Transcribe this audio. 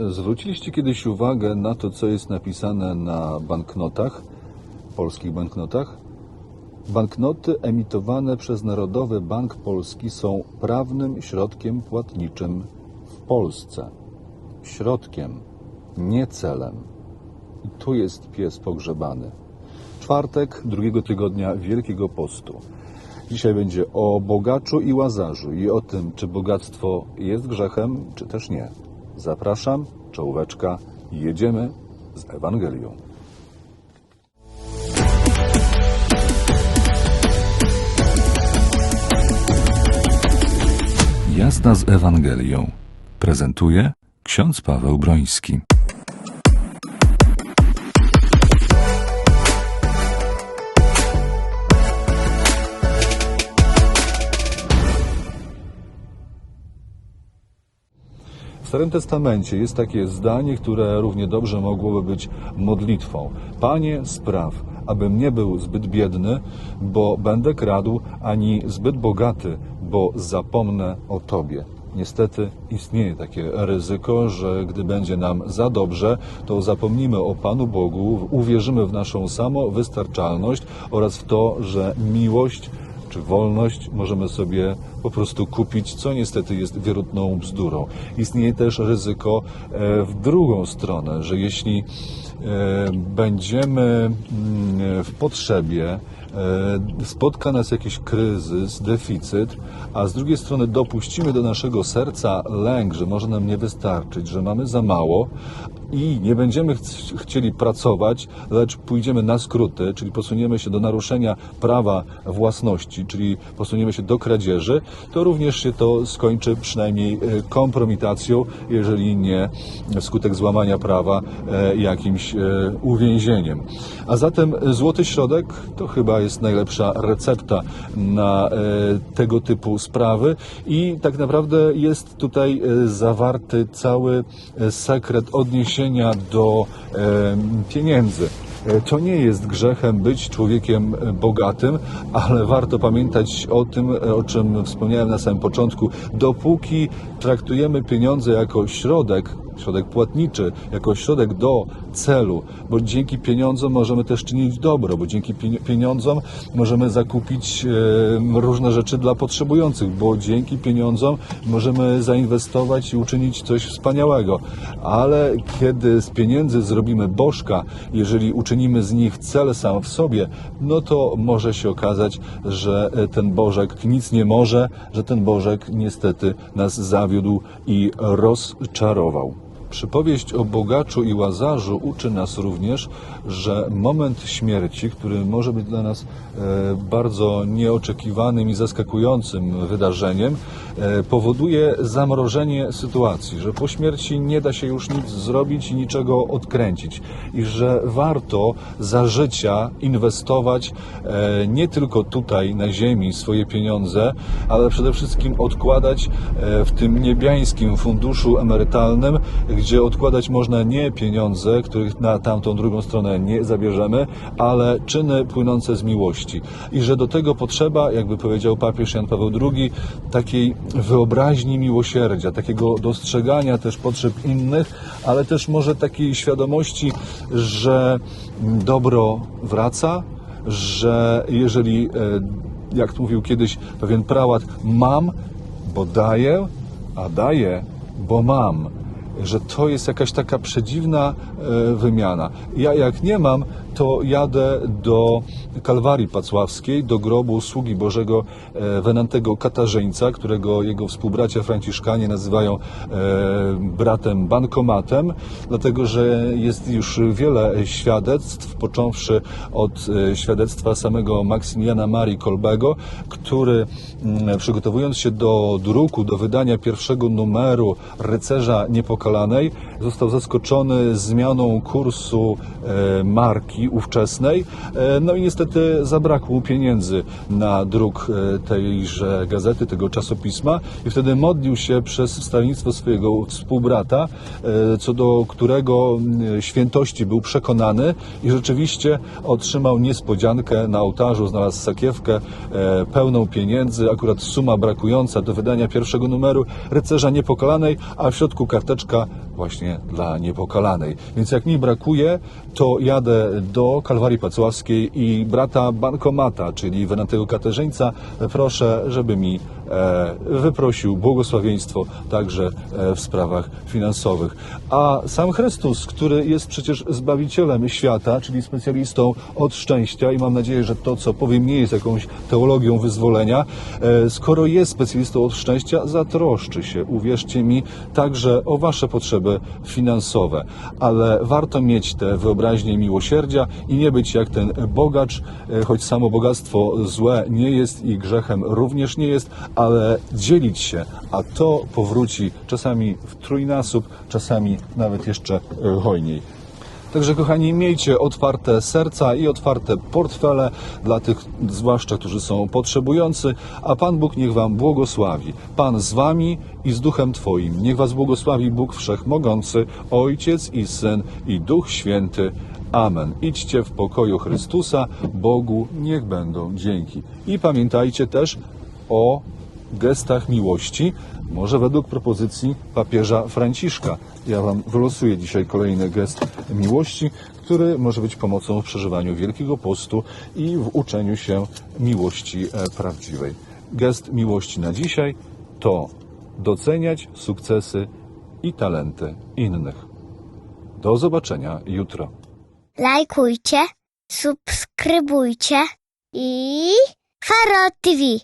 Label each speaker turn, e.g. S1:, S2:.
S1: Zwróciliście kiedyś uwagę na to, co jest napisane na banknotach, polskich banknotach? Banknoty emitowane przez Narodowy Bank Polski są prawnym środkiem płatniczym w Polsce. Środkiem, nie celem. I tu jest pies pogrzebany. Czwartek drugiego tygodnia Wielkiego Postu. Dzisiaj będzie o bogaczu i łazarzu i o tym, czy bogactwo jest grzechem, czy też nie. Zapraszam, czołóweczka, jedziemy z Ewangelią. Jazda z Ewangelią prezentuje ksiądz Paweł Broński. W Starym Testamencie jest takie zdanie, które równie dobrze mogłoby być modlitwą. Panie, spraw, abym nie był zbyt biedny, bo będę kradł, ani zbyt bogaty, bo zapomnę o Tobie. Niestety istnieje takie ryzyko, że gdy będzie nam za dobrze, to zapomnimy o Panu Bogu, uwierzymy w naszą samowystarczalność oraz w to, że miłość wolność możemy sobie po prostu kupić, co niestety jest wierutną bzdurą. Istnieje też ryzyko e, w drugą stronę, że jeśli e, będziemy mm, w potrzebie, spotka nas jakiś kryzys, deficyt, a z drugiej strony dopuścimy do naszego serca lęk, że może nam nie wystarczyć, że mamy za mało i nie będziemy ch- chcieli pracować, lecz pójdziemy na skróty, czyli posuniemy się do naruszenia prawa własności, czyli posuniemy się do kradzieży, to również się to skończy przynajmniej e, kompromitacją, jeżeli nie wskutek złamania prawa e, jakimś e, uwięzieniem. A zatem złoty środek to chyba jest najlepsza recepta na e, tego typu sprawy i tak naprawdę jest tutaj e, zawarty cały e, sekret odniesienia do pieniędzy. To nie jest grzechem być człowiekiem bogatym, ale warto pamiętać o tym, o czym wspomniałem na samym początku. Dopóki traktujemy pieniądze jako środek, środek płatniczy, jako środek do celu, bo dzięki pieniądzom możemy też czynić dobro, bo dzięki pien- pieniądzom możemy zakupić różne rzeczy dla potrzebujących, bo dzięki pieniądzom możemy zainwestować i uczynić coś wspaniałego. Ale kiedy z pieniędzy zrobimy bożka, jeżeli uczynimy z nich cel sam w sobie, no to może się okazać, że e, ten bożek nic nie może, że ten bożek niestety nas zawiódł i rozczarował. Przypowieść o bogaczu i łazarzu uczy nas również, że moment śmierci, który może być dla nas e, bardzo nieoczekiwanym i zaskakującym wydarzeniem, powoduje zamrożenie sytuacji, że po śmierci nie da się już nic zrobić i niczego odkręcić i że warto za życia inwestować e, nie tylko tutaj na ziemi swoje pieniądze, ale przede wszystkim odkładać e, w tym niebiańskim funduszu emerytalnym, gdzie odkładać można nie pieniądze, których na tamtą drugą stronę nie zabierzemy, ale czyny płynące z miłości. I że do tego potrzeba, jakby powiedział papież Jan Paweł II, takiej wyobraźni miłosierdzia, takiego dostrzegania też potrzeb innych, ale też może takiej świadomości, że dobro wraca, że jeżeli, e, jak mówił kiedyś pewien prałat, mam, bo daję, a daję, bo mam że to jest jakaś taka przedziwna e, wymiana. Ja jak nie mam, to jadę do Kalwarii Pacławskiej, do grobu sługi Bożego e, Wenantego Katarzyńca, którego jego współbracia franciszkanie nazywają e, bratem bankomatem, dlatego że jest już wiele świadectw, począwszy od e, świadectwa samego Maksymiliana Marii Kolbego, który mm, przygotowując się do druku, do wydania pierwszego numeru Rycerza Niepokalanej, został zaskoczony zmianą kursu e, marki ówczesnej. E, No i niestety zabrakło pieniędzy na druk e, tejże gazety, tego czasopisma i wtedy modlił się przez wstawiennictwo swojego współbrata, co do którego świętości był przekonany i rzeczywiście otrzymał niespodziankę na ołtarzu, znalazł sakiewkę pełną pieniędzy, akurat suma brakująca do wydania pierwszego numeru Rycerza Niepokalanej, a w środku karteczka właśnie dla niepokalanej. Więc jak mi brakuje, to jadę do Kalwarii Pacławskiej i brata Bankomata, czyli Wenantego Katarzyńca, proszę, żeby mi wyprosił błogosławieństwo także e, w sprawach finansowych. A sam Chrystus, który jest przecież Zbawicielem świata, czyli specjalistą od szczęścia i mam nadzieję, że to, co powiem, nie jest jakąś teologią wyzwolenia, e, skoro jest specjalistą od szczęścia, zatroszczy się, uwierzcie mi, także o Wasze potrzeby finansowe. Ale warto mieć tę wyobraźnię miłosierdzia i nie być jak ten bogacz, e, choć samo bogactwo złe nie jest i grzechem również nie jest, ale dzielić się, a to powróci czasami w trójnasób, czasami nawet jeszcze e, hojniej. Także kochani, miejcie otwarte serca i otwarte portfele dla tych zwłaszcza, którzy są potrzebujący, a Pan Bóg niech wam błogosławi. Pan z wami i z duchem twoim. Niech was błogosławi Bóg Wszechmogący, Ojciec i Syn i Duch Święty. Amen. Idźcie w pokoju Chrystusa, Bogu niech będą dzięki. I pamiętajcie też o gestach miłości, może według propozycji papieża Franciszka. Ja Wam wylosuję dzisiaj kolejny gest miłości, który może być pomocą w przeżywaniu Wielkiego Postu i w uczeniu się miłości e, prawdziwej. Gest miłości na dzisiaj to doceniać sukcesy i talenty innych. Do zobaczenia jutro.
S2: lajkujcie, subskrybujcie i Faro TV.